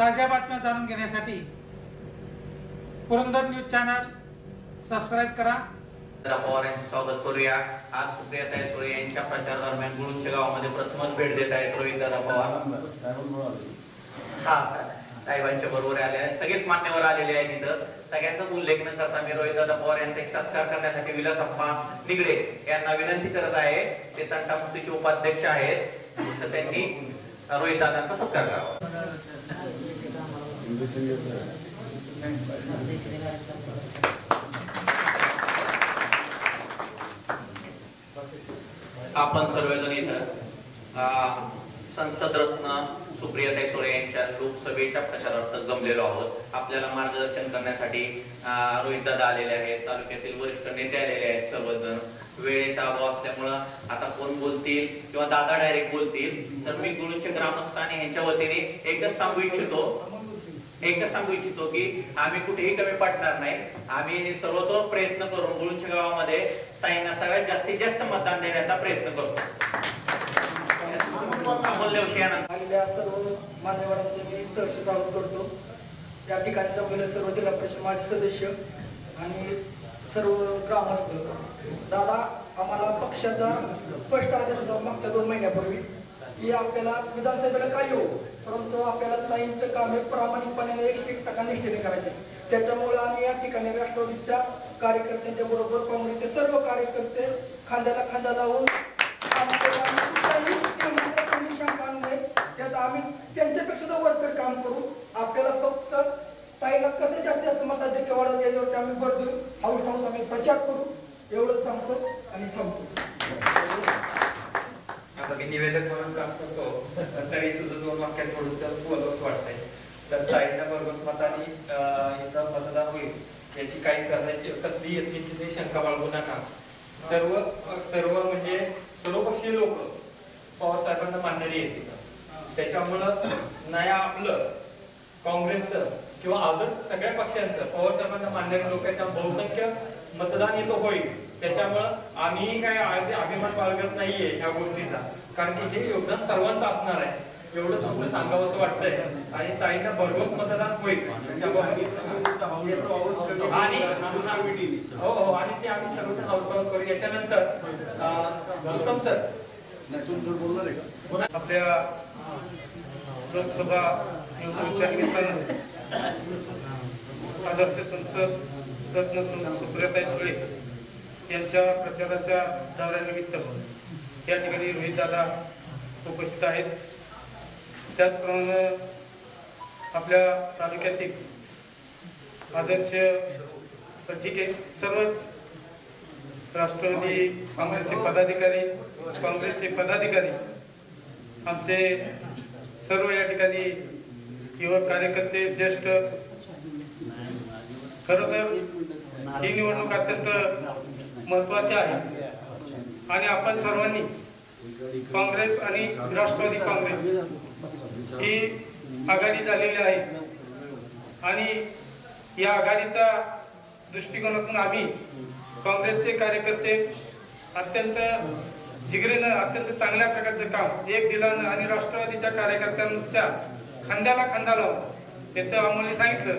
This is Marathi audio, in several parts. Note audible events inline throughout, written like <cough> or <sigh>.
ताज्या बातम्या जाणून घेण्यासाठी पुरंदर न्यूज चॅनल सबस्क्राईब करा. पवार यांचे स्वागत करूया. आज सुप्रियाताई सुळे यांच्या प्रचारादरम्यान गुळूंच्या गावामध्ये प्रथमच भेट देत आहेत रोहित दादा पवार. हा साहेबांच्या बरोबर आले आहेत. सगळेच मान्यवर आलेले आहेत इथं. सगळ्यांचाच उल्लेख न करता मी रोहित दादा पवार यांचा एक सत्कार करण्यासाठी विलासप्पा निगडे यांना विनंती करत आहे. ते तंटामुक्तीचे उपाध्यक्ष आहेत. तर त्यांनी रोहित दादांचा सत्कार करावा. आपण सर्वजण इथं संसद रत्न सुप्रियाताई सोरे यांच्या लोकसभेच्या प्रचारार्थ जमलेलो आहोत. आपल्याला मार्गदर्शन करण्यासाठी रोहित दादा आलेले आहेत तालुक्यातील वरिष्ठ नेते आलेले आहेत सर्वजण. वेळेचा अभाव असल्यामुळं आता कोण बोलतील किंवा दादा डायरेक्ट बोलतील तर मी गुरुचे ग्रामस्थाने यांच्या वतीने एकच सांगू इच्छितो. एकच सांगू इच्छितो की आम्ही कुठेही कमी पडणार नाही. आम्ही सर्वतो प्रयत्न करून गुळूंच्या गावामध्ये ताईंना सगळ्यात जास्तीत जास्त मतदान देण्याचा प्रयत्न करतो. अमूल्य विषयानंतर. आलेल्या सर्व मान्यवरांचे मी सहर्ष स्वागत करतो. या ठिकाणी जमलेले सर्व जिल्हा परिषद माजी सदस्य आणि सर्व ग्रामस्थ. दादा आम्हाला पक्षाचा स्पष्ट आदेश होता मागच्या दोन महिन्यापूर्वी की आपल्याला विधानसभेला काय येऊ? परंतु आपल्याला ताईंचं काम हे प्रामाणिकपणे एकशे एक टक्का निष्ठेने करायचे. त्याच्यामुळे आम्ही या ठिकाणी राष्ट्रवादीच्या कार्यकर्त्यांच्या बरोबर काँग्रेसचे सर्व कार्यकर्ते खांद्याला खांदा लावून काम केलं. आणि कुठल्याही टीममध्ये कोणी शंका नाही. त्यात आम्ही त्यांच्यापेक्षा सुद्धा वरचढ काम करू आपल्याला फक्त ताईला कसं जास्तीत जास्त मताधिक्य वाढवता याच्यावरती आम्ही भर देऊ हाऊस हाऊस आम्ही प्रचार करू एवढं सांगतो आणि थांबतो आता मी निवेदक म्हणून काम करतो पण तरी सुद्धा दोन वाक्यात थोडस बोलवस वाटतंय तर ताईंना भरघोस मताने अं, इथं मतदान होईल याची काही करण्याची कसली यत्नीची करू नका. सर्व सर्व म्हणजे सर्वपक्षीय लोक पवारसाहेबांना मानणारी त्याच्यामुळं नाही आपलं काँग्रेसचं किंवा अदर सगळ्या पक्षांचं पवार साहेबांना लोक आहेत बहुसंख्य मतदान इथं होईल. त्याच्यामुळं आम्हीही काय अभिमान बाळगत नाहीये ह्या गोष्टीचा. कारण की हे योगदान सर्वांचं असणार आहे. एवढंच आपलं सांगावं असं वाटतंय. आणि ताईंना भरघोस मतदान होईल. आणि हो हो आणि ते आम्ही सर्वजण हाऊस हाऊस करू. याच्यानंतर उत्तम सर. आपल्या लोकसभा निवडणुकीच्या निमित्तानं आदर्श संसद रत्न सु- सुप्रियाताई सुळे यांच्या प्रचाराच्या दौऱ्यानिमित्त या ठिकाणी रोहित दादा उपस्थित आहेत. त्याचप्रमाणे आपल्या तालुक्यातील आदर्श ठीक आहे. सर्वच राष्ट्रवादी काँग्रेसचे पदाधिकारी काँग्रेसचे पदाधिकारी आमचे सर्व या ठिकाणी युवक कार्यकर्ते ज्येष्ठ खरं तर ही निवडणूक अत्यंत महत्वाची आहे. आणि आपण सर्वांनी काँग्रेस आणि राष्ट्रवादी काँग्रेस ही आघाडी झालेली आहे. आणि या आघाडीचा दृष्टिकोनातून आम्ही काँग्रेसचे कार्यकर्ते अत्यंत जिगरीनं अत्यंत चांगल्या प्रकारचं काम एक दिलानं आणि राष्ट्रवादीच्या कार्यकर्त्यांच्या खांद्याला खांदा लावून ते तर आम्हाला सांगितलं.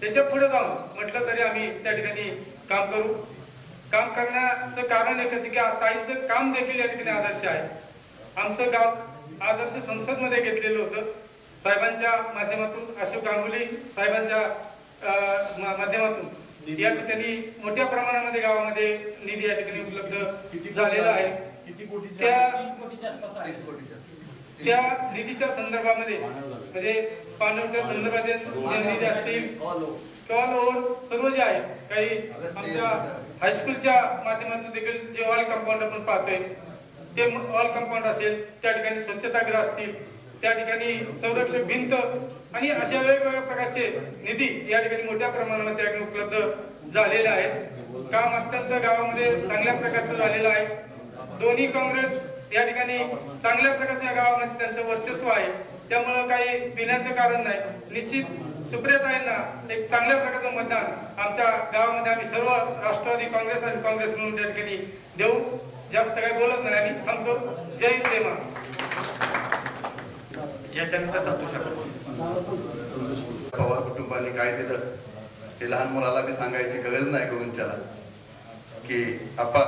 त्याच्या पुढे जाऊन म्हटलं तरी आम्ही त्या ठिकाणी काम करू. काम करण्याचं कारण एकच की ताईचं काम देखील या ठिकाणी आदर्श आहे. आमचं गाव आदर्श संसदमध्ये घेतलेलं होतं. साहेबांच्या माध्यमातून अशोक गांगुली साहेबांच्या माध्यमातून. या ठिकाणी मोठ्या प्रमाणामध्ये गावामध्ये निधी या ठिकाणी उपलब्ध झालेला आहे. त्या त्या निधीच्या संदर्भामध्ये म्हणजे पाणवच्या संदर्भाचे जे निधी असतील किंवा लोन सर्व जे आहे काही आमच्या हायस्कूलच्या माध्यमातून देखील जे ऑल कंपाऊंड आपण पाहतोय ते ऑल कंपाऊंड असेल त्या ठिकाणी स्वच्छतागृह असतील त्या ठिकाणी संरक्षक भिंत आणि अशा वेगवेगळ्या प्रकारचे निधी या ठिकाणी मोठ्या प्रमाणावर त्या ठिकाणी उपलब्ध झालेले आहेत. काम अत्यंत गावामध्ये चांगल्या प्रकारचं झालेलं आहे. दोन्ही काँग्रेस या ठिकाणी चांगल्या प्रकारच्या गावामध्ये त्यांचं वर्चस्व आहे. त्यामुळं काही पिण्याचं कारण नाही. निश्चित सुप्रियताईंना एक चांगल्या प्रकारचं मतदान आमच्या गावामध्ये आम्ही सर्व राष्ट्रवादी काँग्रेस आणि काँग्रेस म्हणून त्या ठिकाणी देऊ. जास्त काही बोलत नाही आम्ही थांबतो जय हिंद जय महाराष्ट्र याच्यानंतर संतोष कुटुंबाने काय दिलं हे लहान मुलाला मी सांगायची गरज नाही गोविंदच्याला. की आपा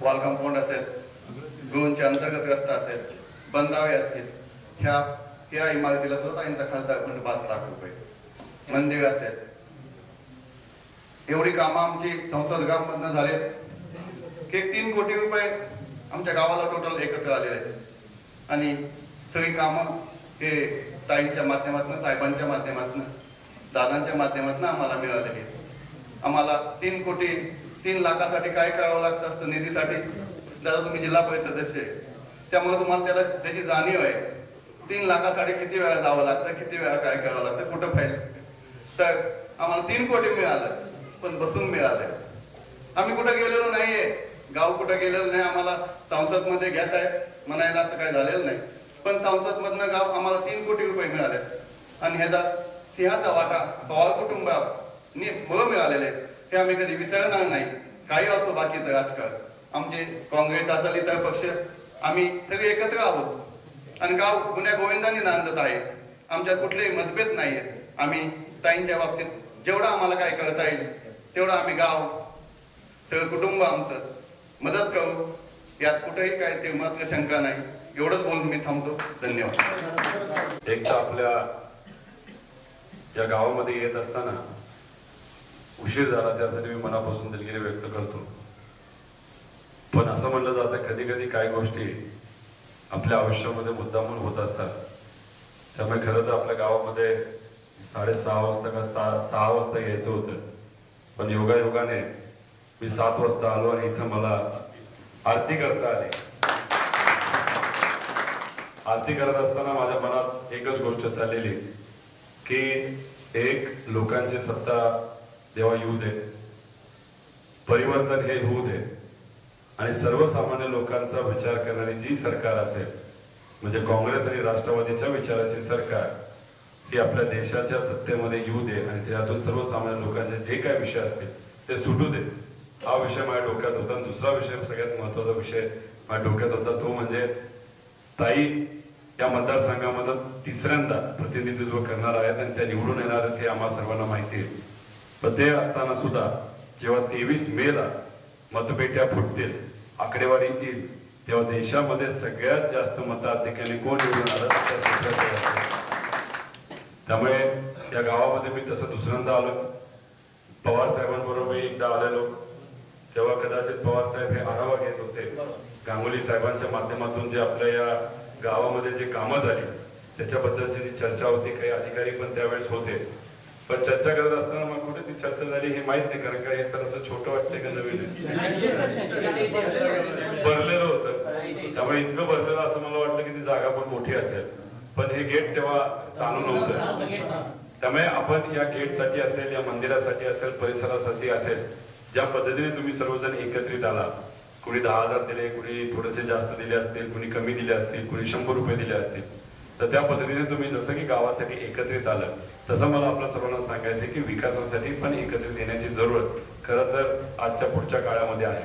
वॉल कंपाऊंड असेल गोविंदच्या अंतर्गत रस्ता असेल बंदावे असतील ह्या ह्या इमारतीला स्वतः यांचा खासदार फंड पाच लाख रुपये. मंदिर असेल. एवढी कामं आमची संसद ग्राममधनं झालेत. हे तीन कोटी रुपये आमच्या गावाला टोटल एकत्र आलेले आहेत. आणि सगळी कामं हे ताईंच्या माध्यमातून साहेबांच्या माध्यमातून दादांच्या माध्यमातून आम्हाला मिळालेली आहेत. आम्हाला तीन कोटी तीन लाखासाठी काय करावं लागतं असतं निधीसाठी? दादा तुम्ही जिल्हा परिषद सदस्य आहे. त्यामुळे तुम्हाला त्याला त्याची जाणीव आहे. तीन लाखासाठी किती वेळा जावं लागतं किती वेळा काय करावं लागतं कुठं फाईल? तर आम्हाला तीन कोटी मिळालं पण बसून मिळालं. आम्ही कुठं गेलेलो नाहीये. गाव कुठं गेलेलं नाही आम्हाला संसदमध्ये घ्या साहेब म्हणायला असं काही झालेलं नाही. पण संसद मधनं गाव आम्हाला तीन कोटी रुपये मिळाले. आणि ह्याचा सिंहाचा वाटा पवार कुटुंबाने मुळे मिळालेले आहेत. हे आम्ही कधी विसरणार नाही. काही असो बाकीचं राजकारण. आमचे काँग्रेस असेल इतर पक्ष आम्ही सगळे एकत्र आहोत. आणि गाव गुन्ह्या गोविंदाने नांदत आहे. आमच्यात कुठलेही मतभेद नाही आहेत. आम्ही ताईंच्या बाबतीत जेवढं आम्हाला काय करता येईल तेवढं आम्ही गाव सगळं कुटुंब आमचं मदत करू. यात कुठेही काय ते मात्र शंका नाही. एवढंच बोलून मी थांबतो. धन्यवाद. एक तर आपल्या या गावामध्ये येत असताना उशीर झाला त्यासाठी मी मनापासून दिलगिरी व्यक्त करतो. पण असं म्हणलं जातं कधी कधी काही गोष्टी आपल्या आयुष्यामध्ये मुद्दामून होत असतात. त्यामुळे खरं तर आपल्या गावामध्ये साडेसहा वाजता का सहा सहा वाजता यायचं होतं. पण योगायोगाने मी सात वाजता आलो आणि इथं मला आरती करता आली. आरती करत असताना माझ्या मनात एकच गोष्ट चाललेली की एक लोकांची सत्ता जेव्हा येऊ दे परिवर्तन हे होऊ दे. आणि सर्वसामान्य लोकांचा विचार करणारी जी सरकार असेल म्हणजे काँग्रेस आणि राष्ट्रवादीच्या विचाराची सरकार ही आपल्या देशाच्या सत्तेमध्ये येऊ दे आणि त्यातून सर्वसामान्य लोकांचे जे काय विषय असतील ते सुटू दे. हा विषय माझ्या डोक्यात होता आणि दुसरा विषय सगळ्यात महत्त्वाचा विषय माझ्या डोक्यात होता. तो म्हणजे ताई या मतदारसंघामध्ये तिसऱ्यांदा प्रतिनिधित्व करणार आहेत आणि त्या निवडून येणार आहेत हे आम्हाला सर्वांना माहिती आहे. पण ते असताना सुद्धा जेव्हा तेवीस मेला मतपेट्या फुटतील आकडेवारी येईल तेव्हा देशामध्ये सगळ्यात जास्त मताधिकारी कोण निवडून आलं त्यामुळे या गावामध्ये मी तसं दुसऱ्यांदा आलो पवार साहेबांबरोबर मी एकदा आलेलो. तेव्हा कदाचित पवार साहेब हे आढावा घेत होते. गांगुली साहेबांच्या माध्यमातून जे आपल्या या गावामध्ये जे कामं झाली त्याच्याबद्दलची जी चर्चा होती काही अधिकारी पण त्यावेळेस होते. पण चर्चा करत असताना मग कुठे ती चर्चा झाली हे माहीत नाही कारण का हे तर असं छोटं वाटतंय का नवीन भरलेलं होतं. त्यामुळे इतकं भरलेलं असं मला वाटलं की ती जागा पण मोठी असेल. पण हे गेट तेव्हा चालू नव्हतं. त्यामुळे आपण या गेटसाठी असेल या मंदिरासाठी असेल परिसरासाठी असेल ज्या पद्धतीने तुम्ही सर्वजण एकत्रित आला कुणी दहा हजार दिले कुणी थोडेसे जास्त दिले असतील कुणी कमी दिले असतील कुणी शंभर रुपये दिले असतील तर त्या पद्धतीने तुम्ही जसं की गावासाठी एकत्रित आलं तसं मला आपल्या सर्वांना सांगायचं की विकासासाठी पण एकत्रित येण्याची जरूरत खरं तर आजच्या पुढच्या काळामध्ये आहे.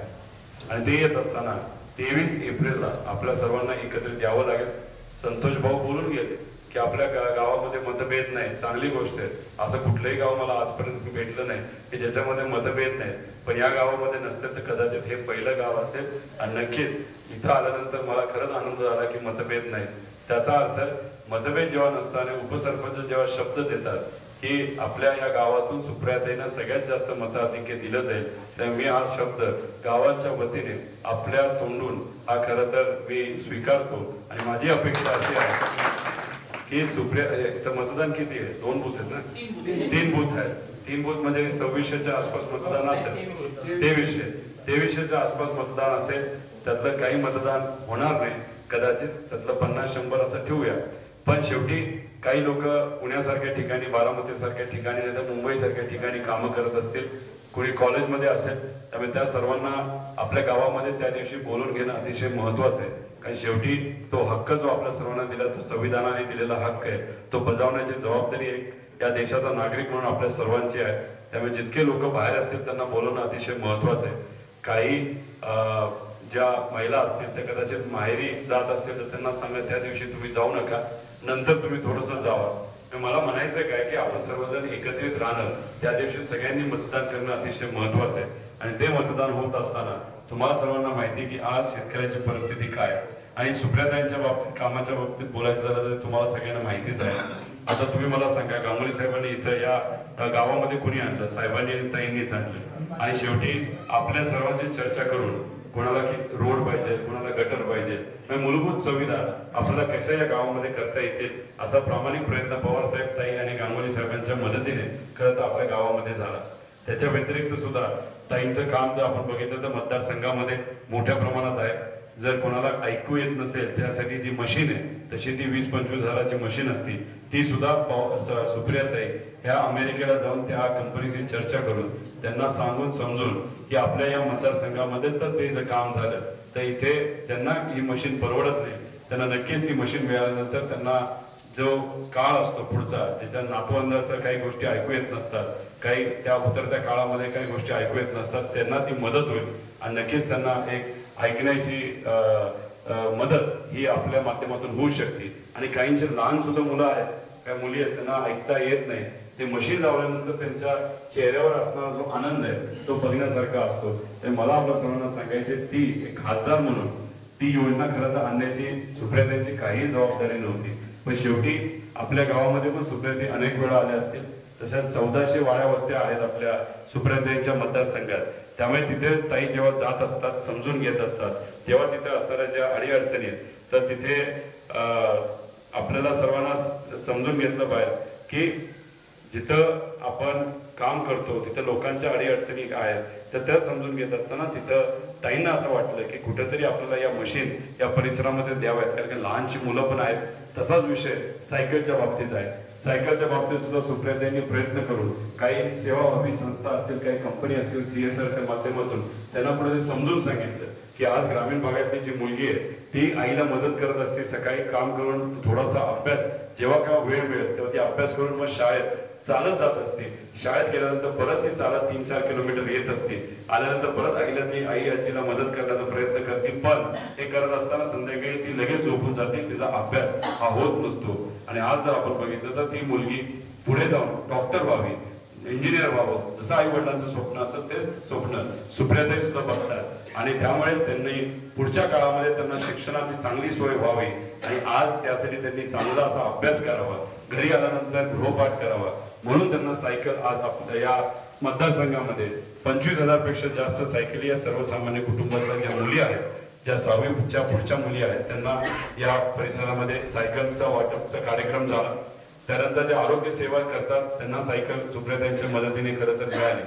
आणि ते येत असताना तेवीस एप्रिलला आपल्या सर्वांना एकत्रित यावं लागेल. संतोष भाऊ बोलून गेले. की आपल्या गावामध्ये मतभेद नाही. चांगली गोष्ट आहे. असं कुठलंही गाव मला आजपर्यंत भेटलं नाही की ज्याच्यामध्ये मतभेद नाही. पण या गावामध्ये नसते तर कदाचित हे पहिलं गाव असेल. आणि नक्कीच इथं आल्यानंतर मला खरंच आनंद झाला की मतभेद नाही. त्याचा अर्थ मतभेद जेव्हा नसताना उपसरपंच जेव्हा शब्द देतात की आपल्या या गावातून सुप्रियाताईंना सगळ्यात जास्त मताधिक्य दिलं जाईल तर मी हा शब्द गावाच्या वतीने आपल्या तोंडून हा खरं तर मी स्वीकारतो. आणि माझी अपेक्षा अशी आहे. की सुप्रिया इथं मतदान किती आहे? दोन बूथ आहेत ना? तीन बूथ. आहेत. तीन बूथ म्हणजे सव्वीसशेच्या आसपास मतदान असेल. तेवीसशे. तेवीसशेच्या आसपास मतदान असेल त्यातलं काही मतदान होणार नाही. कदाचित त्यातलं पन्नास शंभर असं ठेवूया. पण शेवटी काही लोक पुण्यासारख्या ठिकाणी बारामती सारख्या ठिकाणी नाही तर मुंबई सारख्या ठिकाणी कामं करत असतील. कुणी कॉलेजमध्ये असेल त्यामुळे त्या सर्वांना आपल्या गावामध्ये त्या दिवशी बोलून घेणं अतिशय महत्वाचं आहे. कारण शेवटी तो हक्क जो आपल्या सर्वांना दिला तो संविधानाने दिलेला हक्क आहे. तो बजावण्याची जबाबदारी एक या देशाचा नागरिक म्हणून आपल्या सर्वांची आहे. त्यामुळे जितके लोक बाहेर असतील त्यांना बोलवणं अतिशय महत्वाचं आहे. काही अं, ज्या महिला असतील त्या कदाचित माहेरी जात असतील तर त्यांना सांगा त्या दिवशी तुम्ही जाऊ नका. नंतर तुम्ही थोडस जावा. मला म्हणायचं काय की आपण सर्वजण एकत्रित राहणं त्या दिवशी सगळ्यांनी मतदान करणं अतिशय महत्वाचं आहे. आणि ते मतदान होत असताना तुम्हाला सर्वांना माहिती की आज शेतकऱ्याची परिस्थिती काय आणि सुप्रियाताईंच्या बाबतीत कामाच्या बाबतीत बोलायचं झालं तर तुम्हाला सगळ्यांना माहितीच आहे. आता तुम्ही मला सांगा गांगुली साहेबांनी इथं या गावामध्ये कुणी आणलं? साहेबांनी आणि ताईंनीच आणलं. आणि शेवटी आपल्या सर्वांची चर्चा करून कोणाला की रोड पाहिजे मूलभूत सुविधा आपल्याला कशा या गावामध्ये करता येतील असा प्रामाणिक प्रयत्न पवार साहेब ताई आणि गांगोली साहेबांच्या मदतीने खरं तर आपल्या गावामध्ये झाला. त्याच्या व्यतिरिक्त सुद्धा ताईंचं काम जर आपण बघितलं तर मतदारसंघामध्ये मोठ्या प्रमाणात आहे. जर कोणाला ऐकू येत नसेल त्यासाठी जी मशीन आहे तशी ती वीस पंचवीस हजाराची मशीन असती. ती सुद्धा सुप्रियाताई ह्या अमेरिकेला जाऊन त्या कंपनीची चर्चा करून त्यांना सांगून समजून की आपल्या या मतदारसंघामध्ये तर ते जर काम झालं तर इथे ज्यांना ही मशीन परवडत नाही. त्यांना नक्कीच ती मशीन मिळाल्यानंतर त्यांना जो काळ असतो पुढचा ज्याच्या नातवंडाचं काही गोष्टी ऐकू येत नसतात काही त्या उतरत्या काळामध्ये काही गोष्टी ऐकू येत नसतात त्यांना ती मदत होईल. आणि नक्कीच त्यांना एक ऐकण्याची अं, मदत ही आपल्या माध्यमातून होऊ शकते. आणि काहींचे लहान सुद्धा मुलं आहेत त्या मुली आहेत त्यांना ऐकता येत नाही. ते मशीन लावल्यानंतर त्यांच्या चेहऱ्यावर असणारा जो आनंद आहे तो बघण्यासारखा असतो. ते मला आपल्या सर्वांना सांगायचे ती एक खासदार म्हणून ती योजना खरं तर आणण्याची सुप्रियाताईंची काही जबाबदारी नव्हती. पण शेवटी आपल्या गावामध्ये पण सुप्रियाताई अनेक वेळा आल्या असतील. तशाच चौदाशे वाड्या वस्त्या आहेत आपल्या सुप्रियाताईंच्या मतदारसंघात. त्यामुळे तिथे ताई जेव्हा जात असतात समजून घेत असतात तेव्हा तिथे असणाऱ्या ज्या अडीअडचणी आहेत तर तिथे अं, आपल्याला सर्वांना समजून घेतलं पाहिजे की जिथं आपण काम करतो तिथं लोकांच्या अडीअडचणी काय आहेत तर त्या समजून घेत असताना तिथं ताईंना असं वाटलं की कुठेतरी आपल्याला या मशीन या परिसरामध्ये द्याव्यात. कारण की लहानशी मुलं पण आहेत तसाच विषय सायकलच्या बाबतीत आहे. सायकलच्या बाबतीत सुद्धा सुप्रियाताईंनी प्रयत्न करून काही सेवाभावी संस्था असतील काही कंपनी असतील सीएसआरच्या माध्यमातून त्यांना पुढे समजून सांगितलं. की आज ग्रामीण भागातली जी मुलगी आहे ती आईला मदत करत असते सकाळी काम करून थोडासा अभ्यास जेव्हा केव्हा वेळ मिळेल तेव्हा ती अभ्यास करून मग शाळेत चालत जात असते. शाळेत गेल्यानंतर परत ती चालत तीन चार किलोमीटर येत असते. आल्यानंतर परत आईला ती आई आजीला मदत करण्याचा प्रयत्न करते पण हे करत असताना संध्याकाळी ती लगेच झोपून जाते तिचा अभ्यास हा होत नसतो. आणि आज जर आपण बघितलं तर ती मुलगी पुढे जाऊन डॉक्टर व्हावी इंजिनियर व्हावं. जसं आई वडिलांचं स्वप्न असं तेच स्वप्न. सुप्रियाताई सुद्धा बघतात. आणि त्यामुळेच त्यांनी पुढच्या काळामध्ये त्यांना शिक्षणाची चांगली सोय व्हावी. आणि आज त्यासाठी त्यांनी चांगला असा अभ्यास करावा. घरी आल्यानंतर गृहपाठ करावा. म्हणून त्यांना सायकल आज आपल्या या मतदारसंघामध्ये पंचवीस हजारपेक्षा जास्त सायकली या सर्वसामान्य कुटुंबातल्या ज्या मुली आहेत ज्या सहावीच्या पुढच्या मुली आहेत त्यांना या परिसरामध्ये सायकलचा वाटपचा कार्यक्रम झाला. त्यानंतर जे आरोग्य सेवा करतात त्यांना सायकल सुप्रियाताईंच्या मदतीने खरं तर मिळाली.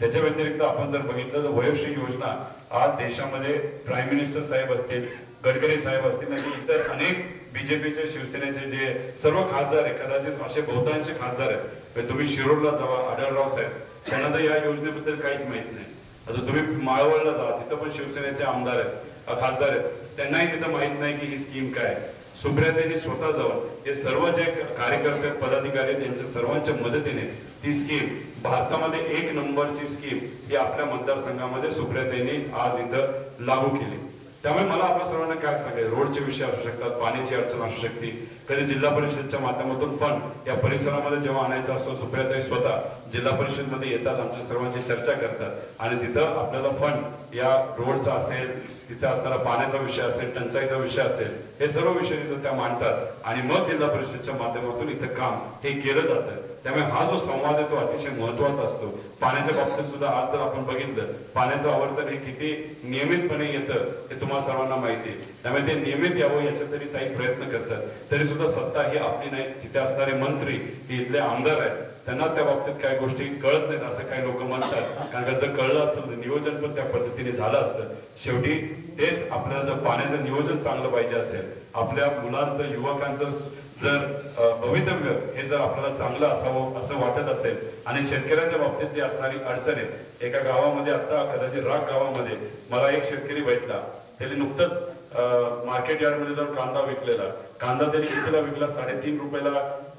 त्याच्या व्यतिरिक्त आपण जर बघितलं तर वयोश्री योजना आज देशामध्ये प्राईम मिनिस्टर साहेब असतील गडकरी साहेब असतील आणि इतर अनेक बीजेपीचे शिवसेनेचे जे सर्व खासदार आहेत कदाचित असे बहुतांश खासदार आहेत. तुम्ही शिरोडला जावा आढळराव साहेब. त्यांना तर या योजनेबद्दल काहीच माहीत नाही. आता तुम्ही माळवळला जा तिथं पण शिवसेनेचे आमदार आहेत खासदार आहेत. त्यांनाही तिथं माहीत नाही की ही स्कीम काय आहे. सुप्रियाताईंनी स्वतः जाऊन हे सर्व जे कार्यकर्ते पदाधिकारी त्यांच्या यांच्या सर्वांच्या मदतीने ती स्कीम भारतामध्ये एक नंबरची स्कीम ही आपल्या मतदारसंघामध्ये सुप्रियाताईंनी आज इथं लागू केली. त्यामुळे मला आपल्या सर्वांना काय सांगायचं? रोडचे विषय असू शकतात पाण्याची अडचण असू शकते. कधी जिल्हा परिषदच्या माध्यमातून फंड या परिसरामध्ये जेव्हा आणायचा असतो सुप्रियाताई स्वतः जिल्हा परिषदमध्ये येतात आमच्या सर्वांची चर्चा करतात. आणि तिथं आपल्याला फंड या रोडचा असेल तिथे असणारा पाण्याचा विषय असेल टंचाईचा विषय असेल हे सर्व विषय तिथं त्या मांडतात. आणि मग जिल्हा परिषदच्या माध्यमातून इथं काम हे केलं जातं त्यामुळे हा जो संवाद आहे तो अतिशय महत्त्वाचा असतो. पाण्याच्या बाबतीत सुद्धा आज जर आपण बघितलं पाण्याचं आवर्तन हे किती नियमितपणे येतं हे तुम्हाला सर्वांना माहिती आहे. त्यामुळे ते नियमित यावं याच्यासाठी काही प्रयत्न करतात. तरी सुद्धा सत्ता ही आपली नाही तिथे असणारे मंत्री हे इथले आमदार आहेत त्यांना त्या बाबतीत काही गोष्टी कळत नाहीत असं काही लोक म्हणतात. कारण का जर कळलं असतं तर नियोजन पण त्या पद्धतीने झालं असतं. शेवटी तेच आपल्याला जर पाण्याचं नियोजन चांगलं पाहिजे असेल आपल्या मुलांचं युवकांचं जर भवितव्य हे जर आपल्याला चांगलं असावं असं वाटत असेल आणि शेतकऱ्यांच्या बाबतीत जी असणारी अडचण आहे एका गावामध्ये आता कदाचित राग गावामध्ये मला एक शेतकरी भेटला त्याने नुकतंच मार्केट यार्डमध्ये जाऊन कांदा विकलेला. कांदा त्यांनी कितीला विकला? साडेतीन रुपयाला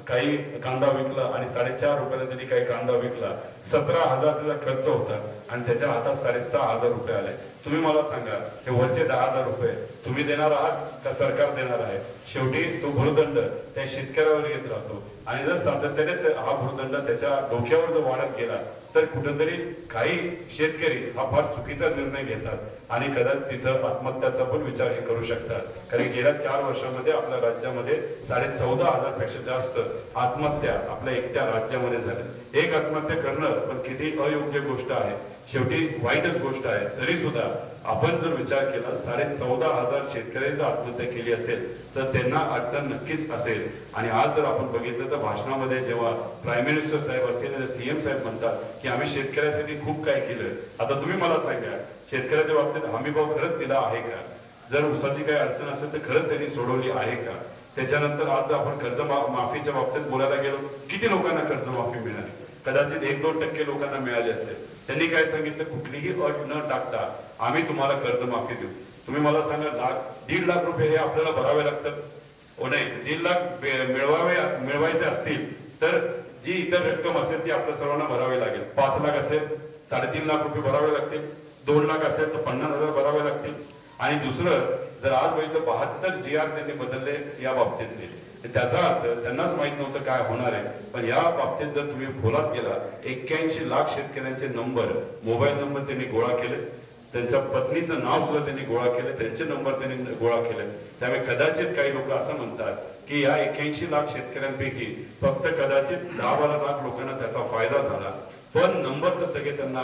काही कांदा विकला आणि साडेचार रुपयाला त्यांनी काही कांदा विकला. सतरा हजार त्याचा खर्च होता आणि त्याच्या हातात साडेसहा हजार रुपये आले. तुम्ही मला सांगा हे वरचे दहा हजार रुपये तुम्ही देणार आहात का सरकार देणार आहे? शेवटी तो भूर्दंड त्या शेतकऱ्यावर येत राहतो. आणि जर सातत्याने हा भूर्दंड त्याच्या डोक्यावर जर वाढत गेला तर कुठेतरी काही शेतकरी हा फार चुकीचा निर्णय घेतात आणि कदाचित तिथं आत्महत्याचा पण विचार हे करू शकतात. कारण गेल्या चार वर्षामध्ये आपल्या राज्यामध्ये साडे चौदा हजारपेक्षा जास्त आत्महत्या आपल्या एकट्या राज्यामध्ये झाल्या एक आत्महत्या करणं पण किती अयोग्य गोष्ट आहे. शेवटी वाईटच गोष्ट आहे. तरी सुद्धा आपण जर विचार केला साडे चौदा हजार शेतकऱ्यांनी जर आत्महत्या केली असेल तर त्यांना अडचण नक्कीच असेल. आणि आज जर आपण बघितलं तर भाषणामध्ये जेव्हा प्राईम मिनिस्टर साहेब असतील सीएम साहेब म्हणतात की आम्ही शेतकऱ्यासाठी खूप काय केलं आता तुम्ही मला सांगा शेतकऱ्याच्या बाबतीत हमी भाव खरंच दिला आहे का? जर ऊसाची काही अडचण असेल तर खरंच त्यांनी सोडवली आहे का? त्याच्यानंतर आज जर आपण कर्जमा माफीच्या बाबतीत बोलायला गेलो किती लोकांना कर्जमाफी मिळाली? कदाचित एक दोन टक्के लोकांना मिळाले असेल. त्यांनी काय सांगितलं? कुठलीही अट न टाकता आम्ही तुम्हाला कर्ज माफी देऊ. तुम्ही मला सांगा लाख दीड लाख रुपये हे आपल्याला भरावे लागतात? हो नाही दीड लाख मिळवावे मिळवायचे असतील तर जी इतर रक्कम असेल ती आपल्या सर्वांना भरावी लागेल. पाच लाख असेल साडेतीन लाख रुपये भरावे लागतील. दोन लाख असेल तर पन्नास हजार भरावे लागतील. आणि दुसरं जर आज बघितलं बहात्तर जी आर त्यांनी बदलले या बाबतीतले. दिले त्याचा अर्थ त्यांनाच माहीत नव्हतं काय होणार आहे. पण या बाबतीत जर तुम्ही खोलात गेला एक्क्याऐंशी लाख शेतकऱ्यांचे नंबर मोबाईल नंबर त्यांनी गोळा केले त्यांच्या पत्नीचं नाव सुद्धा त्यांनी गोळा केलं त्यांचे नंबर त्यांनी गोळा केले. त्यामुळे कदाचित काही लोक असं म्हणतात की या एक्क्याऐंशी लाख शेतकऱ्यांपैकी फक्त कदाचित दहा बारा लाख लोकांना त्याचा फायदा झाला. पण नंबर तर सगळे त्यांना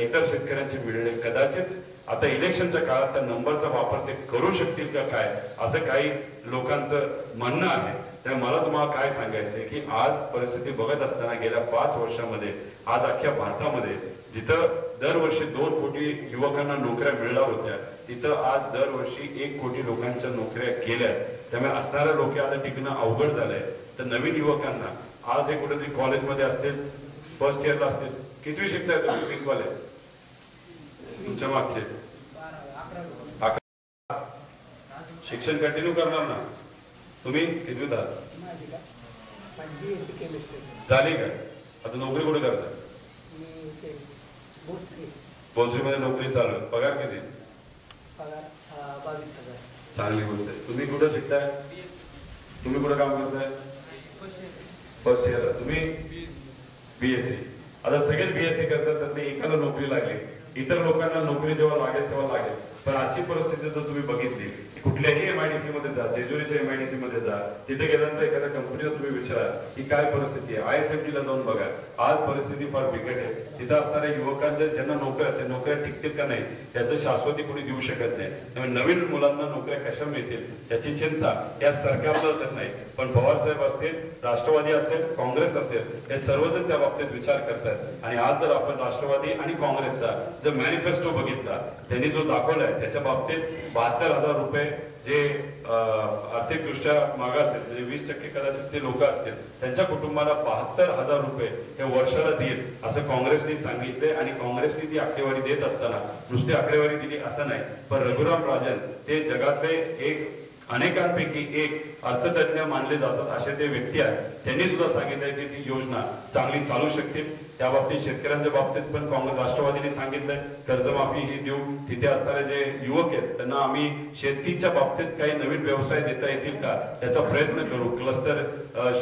इतर शेतकऱ्यांचे मिळले कदाचित. आता इलेक्शनच्या काळात त्या नंबरचा वापर ते करू शकतील का काय? असं काही लोकांचं म्हणणं आहे. तर मला तुम्हाला काय सांगायचंय की आज परिस्थिती बघत असताना गेल्या पाच वर्षामध्ये आज अख्ख्या भारतामध्ये जिथं दरवर्षी दोन कोटी युवकांना नोकऱ्या मिळणार होत्या तिथं आज दरवर्षी एक कोटी लोकांच्या नोकऱ्या गेल्या. त्यामुळे असणाऱ्या लोक आता टिकणं अवघड झालंय. तर नवीन युवकांना आज हे कुठेतरी कॉलेजमध्ये असतील फर्स्ट इयरला असतील कितवी शिकताय तुम्ही? पिंकवाले तुमच्या मागचे. शिक्षण कंटिन्यू करणार ना? तुम्ही आहात? झाली का? आता नोकरी कुठे करता भोसरीमध्ये नोकरी चालू. पगार किती? चांगली गोष्ट आहे. तुम्ही कुठं शिकताय? तुम्ही कुठं काम करताय? फर्स्ट इयर तुम्ही? बीएससी आता सगळेच बीएससी करतात तर ते एकाला नोकरी लागली. इतर लोकांना नोकरी जेव्हा लागेल तेव्हा लागेल. पण आजची परिस्थिती जर तुम्ही बघितली की कुठल्याही एमआयडीसी मध्ये जा जेजुरीच्या एमआयडीसी मध्ये जा तिथे गेल्यानंतर एखाद्या कंपनीवर तुम्ही विचारा की काय परिस्थिती आहे? आय ला जाऊन बघा. आज परिस्थिती फार बिकट आहे. तिथं असणाऱ्या युवकांच्या ज्यांना नोकऱ्या त्या नोकऱ्या टिकतील का नाही त्याचं शाश्वती कोणी देऊ शकत नाही. त्यामुळे नवीन मुलांना नोकऱ्या कशा मिळतील याची चिंता या सरकारला तर नाही. पण पवार साहेब असतील राष्ट्रवादी असेल काँग्रेस असेल हे सर्वजण त्या बाबतीत विचार करतात. आणि आज जर आपण राष्ट्रवादी आणि काँग्रेसचा जर मॅनिफेस्टो बघितला त्यांनी जो दाखवलाय त्याच्या बाबतीत बहात्तर हजार रुपये जे आर्थिकदृष्ट्या मागास आहेत म्हणजे वीस टक्के कदाचित ते लोक असतील त्यांच्या कुटुंबाला बहात्तर हजार रुपये हे वर्षाला देईल असं काँग्रेसने सांगितले आणि काँग्रेसने ती आकडेवारी देत असताना नुसती आकडेवारी दिली असं नाही पण रघुराम राजन ते जगातले एक अनेकांपैकी एक अर्थतज्ञ मानले जातात असे ते व्यक्ती आहेत. त्यांनी सुद्धा सांगितलंय की ती योजना चांगली चालू शकते. त्या बाबतीत शेतकऱ्यांच्या बाबतीत पण काँग्रेस राष्ट्रवादीने सांगितलंय कर्जमाफी ही देऊ. तिथे असणारे जे युवक आहेत त्यांना आम्ही शेतीच्या बाबतीत काही नवीन व्यवसाय देता येतील का याचा प्रयत्न करू. क्लस्टर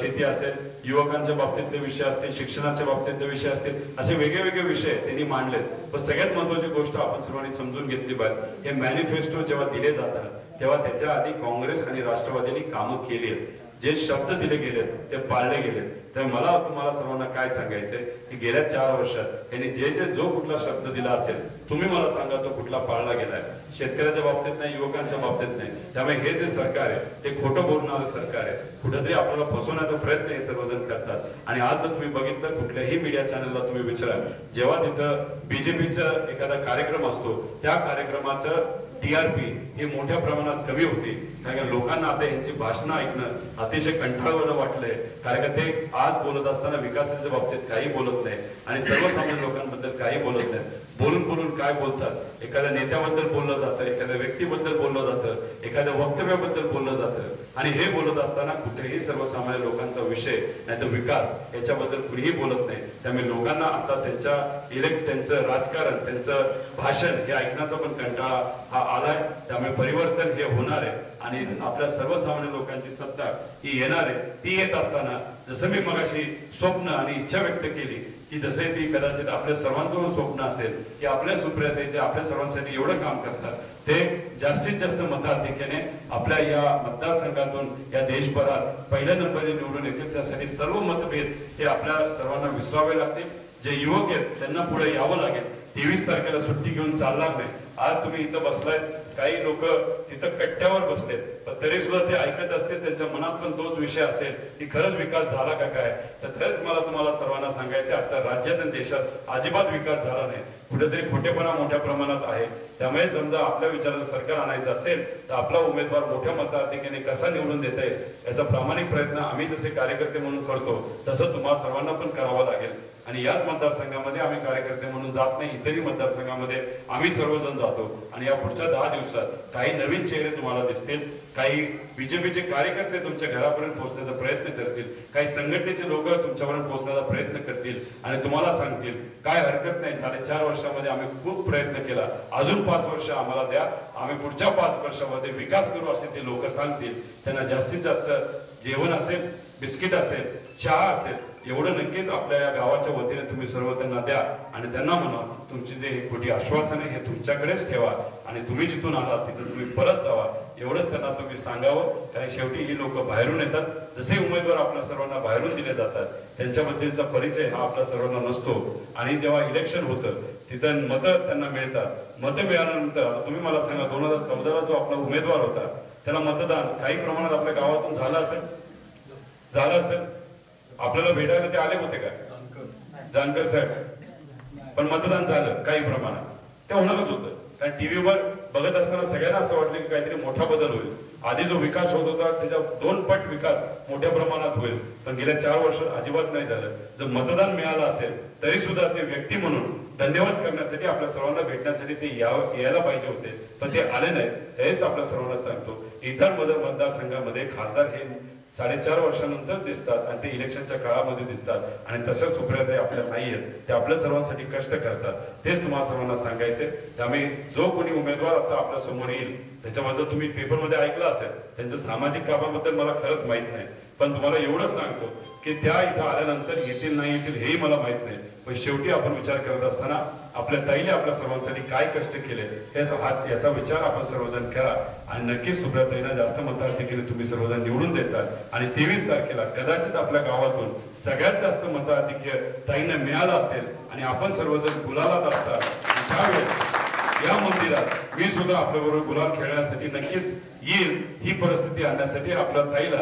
शेती असेल युवकांच्या बाबतीतले विषय असतील शिक्षणाच्या बाबतीतले विषय असतील असे वेगळे वेगळे विषय त्यांनी मांडलेत. पण सगळ्यात महत्वाची गोष्ट आपण सर्वांनी समजून घेतली पाहिजे. हे मॅनिफेस्टो जेव्हा दिले जातात तेव्हा त्याच्या आधी काँग्रेस आणि राष्ट्रवादीने कामं केली आहेत जे शब्द दिले गेले ते पाळले गेले तर मला तुम्हाला सर्वांना काय सांगायचंय? की गेल्या चार वर्षात यांनी जे जे जो कुठला शब्द दिला असेल तुम्ही मला सांगा तो कुठला पाळला गेलाय. शेतकऱ्याच्या बाबतीत नाही युवकांच्या बाबतीत नाही. त्यामुळे हे जे सरकार आहे ते खोटं बोलणारं सरकार आहे. कुठेतरी आपल्याला फसवण्याचा प्रयत्न हे सर्वजण करतात. आणि आज जर तुम्ही बघितलं कुठल्याही मीडिया चॅनलला तुम्ही विचारा जेव्हा तिथं बीजेपीचा एखादा कार्यक्रम असतो त्या कार्यक्रमाचं टीआरपी हे मोठ्या प्रमाणात कमी होते. कारण का लोकांना आता यांची भाषणं ऐकणं अतिशय कंटाळवाणं वाटलंय. कारण का ते आज बोलत असताना विकासाच्या बाबतीत काही बोलत नाही. आणि सर्वसामान्य लोकांबद्दल काही बोलत नाही. बोलून बोलून काय बोलतात? एखाद्या नेत्याबद्दल बोललं जातं एखाद्या व्यक्तीबद्दल बोललं जातं एखाद्या वक्तव्याबद्दल बोललं जातं. आणि हे बोलत असताना कुठेही सर्वसामान्य लोकांचा विषय नाही तर विकास याच्याबद्दल कुणीही बोलत नाही. त्यामुळे लोकांना आता त्यांच्या इलेक्ट त्यांचं राजकारण त्यांचं भाषण हे ऐकण्याचा पण कंटाळा हा आलाय. त्यामुळे परिवर्तन हे होणार आहे. आणि आपल्या सर्वसामान्य लोकांची सत्ता ही येणार आहे. ती येत असताना जसं मी मगाशी स्वप्न आणि इच्छा व्यक्त केली की जसे ती कदाचित आपल्या सर्वांचं स्वप्न असेल की आपल्या सुप्रियाते जे आपल्या सर्वांसाठी एवढं काम करतात ते जास्तीत जास्त मताधिक्याने आपल्या या मतदारसंघातून या देशभरात पहिल्या नंबरने निवडून येतील. त्यासाठी सर्व मतभेद हे आपल्या सर्वांना विसरावे लागतील. जे युवक आहेत त्यांना पुढे यावं लागेल. तेवीस तारखेला सुट्टी घेऊन चालणार नाही आज तुम्ही इथं बसलाय काही लोक तिथं कट्ट्यावर बसलेत. पण तरी सुद्धा ते ऐकत असतील त्यांच्या मनात पण तोच विषय असेल की खरंच विकास झाला का काय? तर खरंच मला तुम्हाला सर्वांना सांगायचं आता राज्यात आणि देशात अजिबात विकास झाला नाही. कुठेतरी खोटेपणा मोठ्या प्रमाणात आहे. त्यामुळे समजा आपल्या विचाराचं सरकार आणायचं असेल तर आपला उमेदवार मोठ्या मताधिकेने कसा निवडून देता येईल? याचा प्रामाणिक प्रयत्न आम्ही जसे कार्यकर्ते म्हणून करतो तसं तुम्हाला सर्वांना पण करावं लागेल. आणि याच मतदारसंघामध्ये आम्ही कार्यकर्ते म्हणून जात नाही इतरही मतदारसंघामध्ये आम्ही सर्वजण जातो. आणि या पुढच्या दहा दिवसात काही नवीन चेहरे तुम्हाला दिसतील काही बीजेपीचे कार्यकर्ते तुमच्या घरापर्यंत पोहोचण्याचा प्रयत्न करतील काही संघटनेचे लोक तुमच्यापर्यंत पोहोचण्याचा प्रयत्न करतील आणि तुम्हाला सांगतील काय हरकत नाही साडेचार वर्षामध्ये आम्ही खूप प्रयत्न केला. अजून पाच वर्ष आम्हाला द्या आम्ही पुढच्या पाच वर्षामध्ये विकास करू असे ते लोक सांगतील. त्यांना जास्तीत जास्त जेवण असेल बिस्किट असेल चहा असेल एवढं नक्कीच आपल्या या गावाच्या वतीने तुम्ही सर्व त्यांना द्या आणि त्यांना म्हणा तुमची जे खोटी आश्वासन आहे हे तुमच्याकडेच ठेवा आणि तुम्ही जिथून आलात तिथून तुम्ही परत जावा. एवढंच त्यांना तुम्ही सांगावं. कारण शेवटी ही लोक बाहेरून येतात. जसे उमेदवार आपल्या सर्वांना बाहेरून दिले जातात त्यांच्याबद्दलचा परिचय हा आपल्या सर्वांना नसतो. आणि जेव्हा इलेक्शन होतं तिथं मतं त्यांना मिळतात. मतं मिळाल्यानंतर तुम्ही मला सांगा दोन हजार चौदाला जो आपला उमेदवार होता त्याला मतदान काही प्रमाणात आपल्या गावातून झालं असेल? झालं असेल? आपल्याला भेटायला ते आले होते का? जानकर. साहेब. पण मतदान झालं काही प्रमाणात. ते होणारच होतं. कारण टीव्हीवर बघत असताना सगळ्यांना असं वाटलं की काहीतरी मोठा बदल होईल. आधी जो विकास होत होता त्याच्या दोन पट विकास मोठ्या प्रमाणात होईल. पण गेल्या चार वर्ष अजिबात नाही झालं. जर मतदान मिळालं असेल तरी सुद्धा ते व्यक्ती म्हणून धन्यवाद करण्यासाठी आपल्या सर्वांना भेटण्यासाठी ते यायला पाहिजे होते. पण ते आले नाहीत. हेच आपल्या सर्वांना सांगतो. इतर मतदारसंघामध्ये खासदार हे साडेचार वर्षानंतर दिसतात आणि ते इलेक्शनच्या काळामध्ये दिसतात. आणि तशा सुप्रियाताई आपल्या नाही आहेत ते आपल्या सर्वांसाठी कष्ट करतात. तेच तुम्हाला सर्वांना सांगायचे त्यामुळे जो कोणी उमेदवार आता आपल्यासमोर येईल त्याच्याबद्दल तुम्ही पेपरमध्ये ऐकलं असेल. त्यांच्या सामाजिक कामाबद्दल मला खरंच माहीत नाही. पण तुम्हाला एवढंच सांगतो की त्या इथं आल्यानंतर येतील नाही येतील हेही मला माहीत नाही. पण शेवटी आपण विचार करत असताना आपल्या ताईने आपल्या सर्वांसाठी काय कष्ट केले हे हा याचा विचार आपण सर्वजण करा. आणि नक्कीच सुब्रताईंना जास्त मताधिक्याने तुम्ही सर्वजण निवडून द्यायचा आणि तेवीस तारखेला कदाचित आपल्या गावातून सगळ्यात जास्त मताधिक्य ताईंना मिळालं असेल आणि आपण सर्वजण गुलालात असतात. त्यावेळेस या मंदिरात मी सुद्धा आपल्याबरोबर गुलाल खेळण्यासाठी नक्कीच येईल. ही परिस्थिती आणण्यासाठी आपल्या ताईला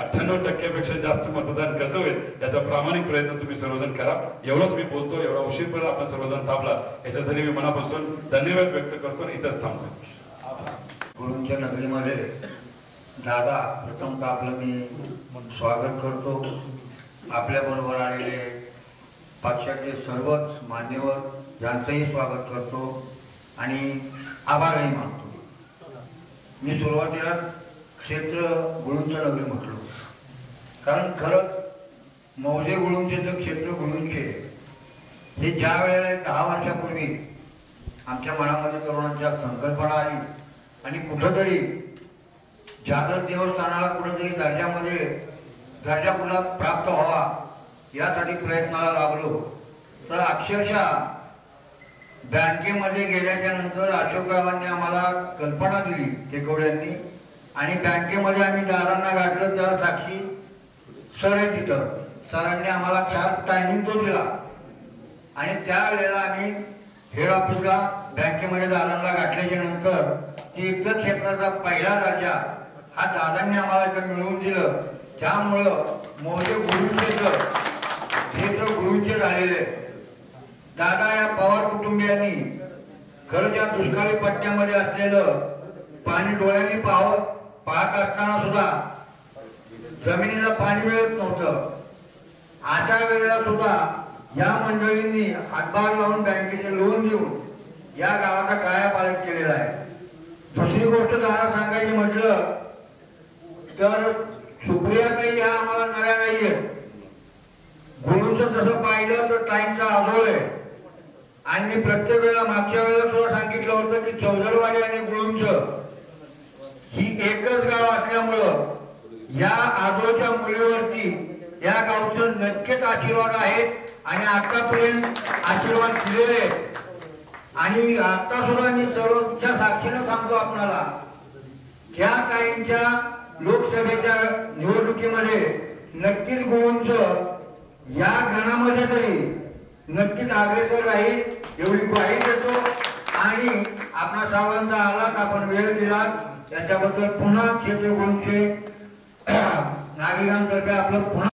अठ्ठ्याण्णव टक्क्यापेक्षा जास्त मतदान कसं होईल याचा प्रामाणिक प्रयत्न तुम्ही सर्वजण करा. एवढंच मी बोलतो एवढा उशीरपर्यंत आपण सर्वजण थांबला. याच्यासाठी मी मनापासून धन्यवाद व्यक्त करतो आणि इथंच थांबतो. गुरुंच्या नगरीमध्ये दादा प्रथमतः आपलं मी स्वागत करतो. आपल्याबरोबर आलेले पक्षाचे सर्वच मान्यवर यांचंही स्वागत करतो. आणि आभारही मानतो. मी सुरुवातीला क्षेत्र गुळूंचं नगरी म्हटलो. कारण खरंच मौजे गुळूंचेचं क्षेत्र गुळूंचे हे ज्या वेळेला दहा वर्षापूर्वी आमच्या मनामध्ये तरुणांच्या संकल्पना आली आणि कुठंतरी जागृत देवस्थानाला कुठंतरी दर्जामध्ये दर्जा कुठला प्राप्त व्हावा यासाठी प्रयत्नाला लागलो तर अक्षरशः बँकेमध्ये गेल्याच्यानंतर अशोकरावांनी आम्हाला कल्पना दिली टेकवड्यांनी आणि बँकेमध्ये आम्ही दारांना गाठलं त्याला साक्षी सर आहे तिथं. सरांनी आम्हाला चार टायमिंग तो दिला. आणि त्यावेळेला आम्ही हेड ऑफिसला बँकेमध्ये दारांना गाठल्याच्या नंतर तीर्थ क्षेत्राचा पहिला दर्जा हा दादांनी आम्हाला इथं मिळवून दिलं. त्यामुळं मोठे गुरुंचे क्षेत्र गुरुंचे झालेले दादा या पवार कुटुंबियांनी खरं त्या दुष्काळी पट्ट्यामध्ये असलेलं पाणी डोळ्यांनी पाहत पाहत असताना सुद्धा जमिनीला पाणी मिळत नव्हतं. अशा वेळेला सुद्धा या मंडळींनी हातभार लावून बँकेचे लोन देऊन या गावाचा कायापालट केलेला आहे. दुसरी गोष्ट जरा सांगायची म्हटलं तर सुप्रियाताई ह्या आम्हाला नव्या नाहीये गुरुचं जसं पाहिलं तर टाईमचा आजोळ आहे. आणि मी प्रत्येक वेळेला मागच्या वेळेला सुद्धा सांगितलं होतं की चौधरवाडी आणि गुळूंचं ही एकच गाव असल्यामुळं या आजोच्या मुलीवरती या गावचं नक्कीच आशीर्वाद आहेत आणि आतापर्यंत आशीर्वाद दिलेले आणि आता सुद्धा मी सर्वच्या साक्षीनं सांगतो आपणाला ह्या काहींच्या लोकसभेच्या निवडणुकीमध्ये नक्कीच गुरुंचं या गणामध्ये तरी नक्कीच अग्रेसर राहील एवढी ग्वाही देतो. आणि आपला सर्वांचा आलात आपण वेळ दिला त्याच्याबद्दल पुन्हा क्षेत्र गुरुंचे <clears throat> नागरिकांतर्फे आपलं पुन्हा